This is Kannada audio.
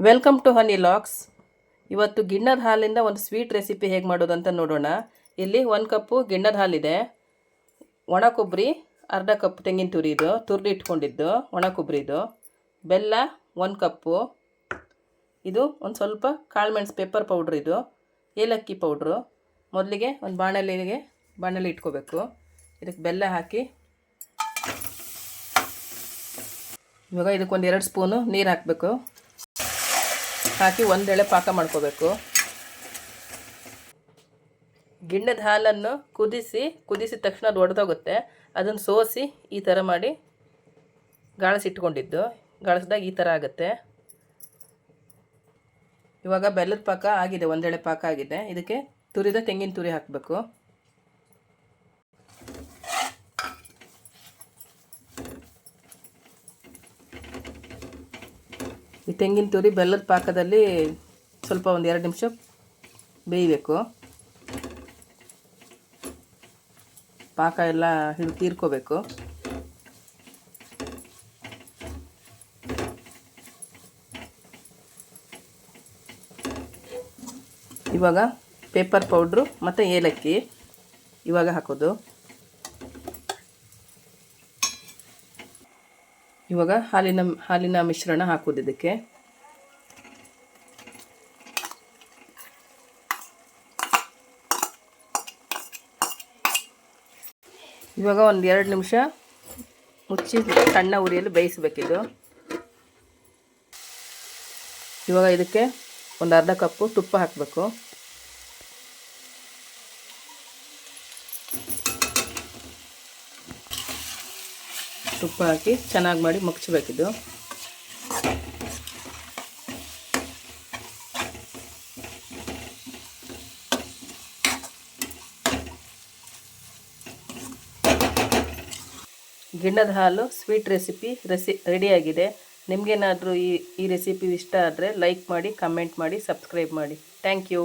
ವೆಲ್ಕಮ್ ಟು ಹನಿ ಲಾಕ್ಸ್ ಇವತ್ತು ಗಿಣ್ಣದ ಹಾಲಿಂದ ಒಂದು ಸ್ವೀಟ್ ರೆಸಿಪಿ ಹೇಗೆ ಮಾಡೋದು ಅಂತ ನೋಡೋಣ. ಇಲ್ಲಿ ಒಂದು ಕಪ್ಪು ಗಿಣ್ಣದ ಹಾಲಿದೆ. ಒಣ ಕೊಬ್ಬರಿ, ಅರ್ಧ ಕಪ್ ತೆಂಗಿನ ತುರಿದು ತುರಿದು ಇಟ್ಕೊಂಡಿದ್ದು, ಒಣ ಕೊಬ್ಬರಿದು ಬೆಲ್ಲ ಒಂದು ಕಪ್ಪು. ಇದು ಒಂದು ಸ್ವಲ್ಪ ಕಾಳುಮೆಣಸು ಪೇಪರ್ ಪೌಡ್ರ್ ಇದು, ಏಲಕ್ಕಿ ಪೌಡ್ರು ಮೊದಲಿಗೆ ಒಂದು ಬಾಣಲಿಗೆ, ಬಾಣಲಿ ಇಟ್ಕೋಬೇಕು. ಇದಕ್ಕೆ ಬೆಲ್ಲ ಹಾಕಿ. ಇವಾಗ ಇದಕ್ಕೊಂದು ಎರಡು ಸ್ಪೂನು ನೀರು ಹಾಕಬೇಕು. ಹಾಕಿ ಒಂದೆಳೆ ಪಾಕ ಮಾಡ್ಕೋಬೇಕು. ಗಿಣ್ಣದ ಹಾಲನ್ನು ಕುದಿಸಿ, ಕುದಿಸಿದ ತಕ್ಷಣ ಅದು ಒಡೆದೋಗುತ್ತೆ. ಅದನ್ನು ಸೋಸಿ ಈ ಥರ ಮಾಡಿ ಗಾಳಿಸಿಟ್ಕೊಂಡಿದ್ದು ಗಾಳಿಸಿದಾಗ ಈ ಥರ ಆಗುತ್ತೆ. ಇವಾಗ ಬೆಲ್ಲದ ಪಾಕ ಆಗಿದೆ ಒಂದೆಳೆ ಪಾಕ ಆಗಿದೆ. ಇದಕ್ಕೆ ತುರಿದ ತೆಂಗಿನ ತುರಿ ಹಾಕಬೇಕು. ಈ ತೆಂಗಿನ ತುರಿ ಬೆಲ್ಲದ ಪಾಕದಲ್ಲಿ ಸ್ವಲ್ಪ ಒಂದು ಎರಡು ನಿಮಿಷ ಬೇಯಬೇಕು. ಪಾಕ ಎಲ್ಲ ಹಿಡಿದು ತೀರ್ಕೋಬೇಕು. ಇವಾಗ ಪೇಪರ್ ಪೌಡ್ರು ಮತ್ತು ಏಲಕ್ಕಿ ಇವಾಗ ಹಾಕೋದು. ಇವಾಗ ಹಾಲಿನ ಹಾಲಿನ ಮಿಶ್ರಣ ಹಾಕೋದು ಇದಕ್ಕೆ. ಇವಾಗ ಒಂದು ಎರಡು ನಿಮಿಷ ಮುಚ್ಚಿ ಸಣ್ಣ ಉರಿಯಲ್ಲಿ ಬೇಯಿಸಬೇಕಿದು. ಇವಾಗ ಇದಕ್ಕೆ ಒಂದು ಅರ್ಧ ಕಪ್ಪು ತುಪ್ಪ ಹಾಕಬೇಕು. ತುಪ್ಪ ಹಾಕಿ ಚೆನ್ನಾಗಿ ಮಾಡಿ ಮಗ್ಚಬೇಕಿದ್ದು ಗಿಣ್ಣದ ಹಾಲು, ಸ್ವೀಟ್ ರೆಸಿಪಿ, ರೆಸಿ, ರೆಡಿಯಾಗಿದೆ. ನಿಮಗೇನಾದರೂ ಈ ಈ ರೆಸಿಪಿ ಇಷ್ಟ ಆದರೆ ಲೈಕ್ ಮಾಡಿ, ಕಮೆಂಟ್ ಮಾಡಿ, ಸಬ್ಸ್ಕ್ರೈಬ್ ಮಾಡಿ. Thank you.